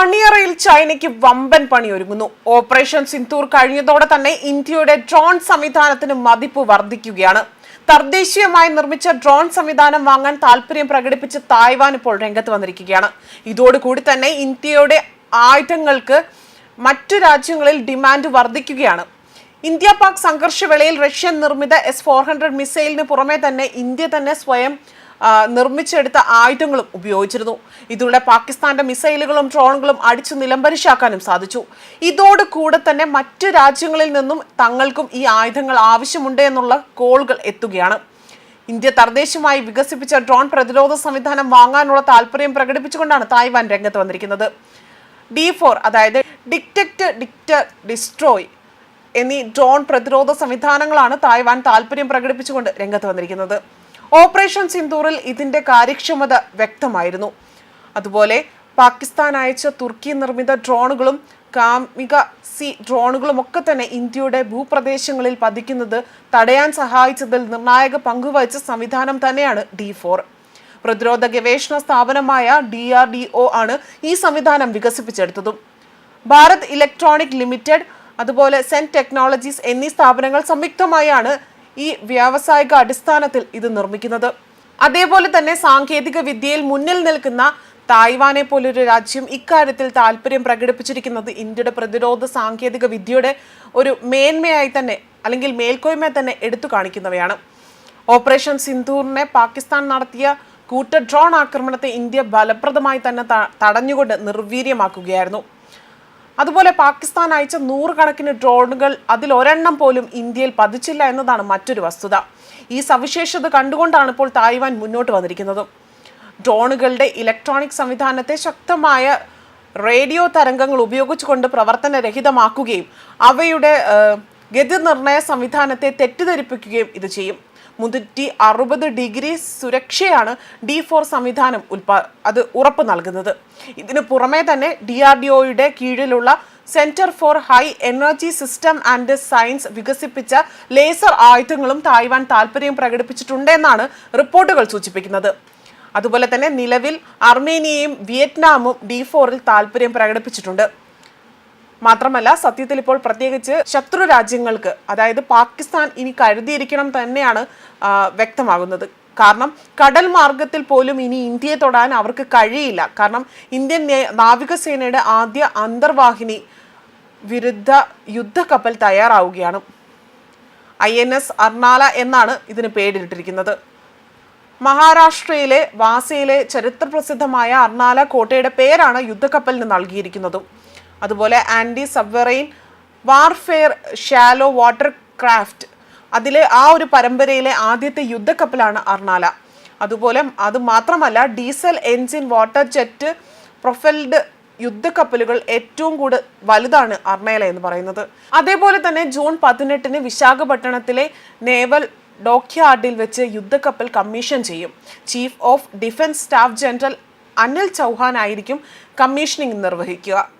അണിയറയിൽ ചൈനയ്ക്ക് വമ്പൻ പണി ഒരുങ്ങുന്നു ഓപ്പറേഷൻ സിന്ധൂർ കഴിഞ്ഞതോടെ തന്നെ ഇന്ത്യയുടെ ഡ്രോൺ സംവിധാനത്തിന് മതിപ്പ് വർദ്ധിക്കുകയാണ്. തദ്ദേശീയമായി നിർമ്മിച്ച ഡ്രോൺ സംവിധാനം വാങ്ങാൻ താല്പര്യം പ്രകടിപ്പിച്ച് തായ്വാൻ ഇപ്പോൾ രംഗത്ത് വന്നിരിക്കുകയാണ്. ഇതോടുകൂടി തന്നെ ഇന്ത്യയുടെ ആയുധങ്ങൾക്ക് മറ്റു രാജ്യങ്ങളിൽ ഡിമാൻഡ് വർദ്ധിക്കുകയാണ്. ഇന്ത്യ പാക് സംഘർഷവേളയിൽ റഷ്യൻ നിർമ്മിത എസ് ഫോർ ഹൺഡ്രഡ് മിസൈലിന് പുറമെ തന്നെ ഇന്ത്യ തന്നെ സ്വയം നിർമ്മിച്ചെടുത്ത ആയുധങ്ങളും ഉപയോഗിച്ചിരുന്നു. ഇതിലൂടെ പാകിസ്ഥാന്റെ മിസൈലുകളും ഡ്രോണുകളും അടിച്ചു നിലംപരിശാക്കാനും സാധിച്ചു. ഇതോട് കൂടെ തന്നെ മറ്റു രാജ്യങ്ങളിൽ നിന്നും തങ്ങൾക്കും ഈ ആയുധങ്ങൾ ആവശ്യമുണ്ട് എന്നുള്ള കോളുകൾ എത്തുകയാണ്. ഇന്ത്യ തദ്ദേശമായി വികസിപ്പിച്ച ഡ്രോൺ പ്രതിരോധ സംവിധാനം വാങ്ങാനുള്ള താല്പര്യം പ്രകടിപ്പിച്ചുകൊണ്ടാണ് തായ്വാൻ രംഗത്ത് വന്നിരിക്കുന്നത്. ഡി ഫോർ അതായത് ഡിക്റ്റക്ട് ഡിക്റ്റ ഡിസ്ട്രോയ് എന്നീ ഡ്രോൺ പ്രതിരോധ സംവിധാനങ്ങളാണ് തായ്വാൻ താല്പര്യം പ്രകടിപ്പിച്ചുകൊണ്ട് രംഗത്ത് വന്നിരിക്കുന്നത്. ഓപ്പറേഷൻ സിന്ദൂറിൽ ഇതിന്റെ കാര്യക്ഷമത വ്യക്തമായിരുന്നു. അതുപോലെ പാകിസ്ഥാൻ അയച്ച തുർക്കി നിർമ്മിത ഡ്രോണുകളും കാമിക സി ഡ്രോണുകളും ഒക്കെ തന്നെ ഇന്ത്യയുടെ ഭൂപ്രദേശങ്ങളിൽ പതിക്കുന്നത് തടയാൻ സഹായിച്ചതിൽ നിർണായക പങ്കുവഹിച്ച സംവിധാനം തന്നെയാണ് ഡി ഫോർ. പ്രതിരോധ ഗവേഷണ സ്ഥാപനമായ ഡി ആർ ഡി ഒ ആണ് ഈ സംവിധാനം വികസിപ്പിച്ചെടുത്തതും. ഭാരത് ഇലക്ട്രോണിക് ലിമിറ്റഡ് അതുപോലെ സെൻ ടെക്നോളജീസ് എന്നീ സ്ഥാപനങ്ങൾ സംയുക്തമായാണ് ഈ വ്യാവസായിക അടിസ്ഥാനത്തിൽ ഇത് നിർമ്മിക്കുന്നത്. അതേപോലെ തന്നെ സാങ്കേതിക വിദ്യയിൽ മുന്നിൽ നിൽക്കുന്ന തായ്വാനെ പോലൊരു രാജ്യം ഇക്കാര്യത്തിൽ താല്പര്യം പ്രകടിപ്പിച്ചിരിക്കുന്നത് ഇന്ത്യയുടെ പ്രതിരോധ സാങ്കേതിക വിദ്യയുടെ ഒരു മേന്മയായി തന്നെ അല്ലെങ്കിൽ മേൽക്കോയ്മ തന്നെ എടുത്തു കാണിക്കുന്നവയാണ്. ഓപ്പറേഷൻ സിന്ധൂറിനെ പാകിസ്ഥാൻ നടത്തിയ കൂട്ട ഡ്രോൺ ആക്രമണത്തെ ഇന്ത്യ ഫലപ്രദമായി തന്നെ തടഞ്ഞുകൊണ്ട് നിർവീര്യമാക്കുകയായിരുന്നു. അതുപോലെ പാകിസ്ഥാൻ അയച്ച നൂറുകണക്കിന് ഡ്രോണുകൾ അതിൽ ഒരെണ്ണം പോലും ഇന്ത്യയിൽ പതിച്ചില്ല എന്നതാണ് മറ്റൊരു വസ്തുത. ഈ സവിശേഷത കണ്ടുകൊണ്ടാണ് ഇപ്പോൾ തായ്വാൻ മുന്നോട്ട് വന്നിരിക്കുന്നത്. ഡ്രോണുകളുടെ ഇലക്ട്രോണിക് സംവിധാനത്തെ ശക്തമായ റേഡിയോ തരംഗങ്ങൾ ഉപയോഗിച്ചുകൊണ്ട് പ്രവർത്തനരഹിതമാക്കുകയും അവയുടെ ഗതി ഗതിനിർണയ സംവിധാനത്തെ തെറ്റിദ്ധരിപ്പിക്കുകയും ഇത് ചെയ്യും. മുന്നൂറ്റി അറുപത് ഡിഗ്രി സുരക്ഷയാണ് ഡി ഫോർ സംവിധാനം ഉൽപാ അത് ഉറപ്പ് നൽകുന്നത്. ഇതിന് പുറമെ തന്നെ ഡി ആർ ഡി ഒയുടെ കീഴിലുള്ള centre for high energy system and science വികസിപ്പിച്ച ലേസർ ആയുധങ്ങളും തായ്വാൻ താല്പര്യം പ്രകടിപ്പിച്ചിട്ടുണ്ടെന്നാണ് റിപ്പോർട്ടുകൾ സൂചിപ്പിക്കുന്നത്. അതുപോലെ തന്നെ നിലവിൽ അർമേനിയയും വിയറ്റ്നാമും ഡി ഫോറിൽ താല്പര്യം പ്രകടിപ്പിച്ചിട്ടുണ്ട്. മാത്രമല്ല സത്യത്തിൽ ഇപ്പോൾ പ്രത്യേകിച്ച് ശത്രു രാജ്യങ്ങൾക്ക് അതായത് പാകിസ്ഥാൻ ഇനി കരുതിയിരിക്കണം തന്നെയാണ് വ്യക്തമാകുന്നത്. കാരണം കടൽ മാർഗത്തിൽ പോലും ഇനി ഇന്ത്യയെ തൊടാൻ അവർക്ക് കഴിയില്ല. കാരണം ഇന്ത്യൻ നാവികസേനയുടെ ആദ്യ അന്തർവാഹിനി വിരുദ്ധ യുദ്ധക്കപ്പൽ തയ്യാറാവുകയാണ്. ഐ എൻ എസ് അർണാല എന്നാണ് ഇതിന് പേരിട്ടിരിക്കുന്നത്. മഹാരാഷ്ട്രയിലെ വാസയിലെ ചരിത്രപ്രസിദ്ധമായ അർണാല കോട്ടയുടെ പേരാണ് യുദ്ധക്കപ്പലിന് നൽകിയിരിക്കുന്നതും. അതുപോലെ anti submarine warfare shallow water craft. അതിലെ ആ ഒരു പരമ്പരയിലെ ആദ്യത്തെ യുദ്ധക്കപ്പലാണ് അർണാല. അതുപോലെ അത് മാത്രമല്ല diesel engine water jet profiled യുദ്ധക്കപ്പലുകൾ ഏറ്റവും കൂടുതൽ വലുതാണ് അർണേല എന്ന് പറയുന്നത്. അതേപോലെ തന്നെ ജൂൺ പതിനെട്ടിന് വിശാഖപട്ടണത്തിലെ നേവൽ ഡോക്യാർഡിൽ വെച്ച് യുദ്ധക്കപ്പൽ കമ്മീഷൻ ചെയ്യും. Chief of defence staff general Anil Chauhan ആയിരിക്കും കമ്മീഷനിങ് നിർവഹിക്കുക.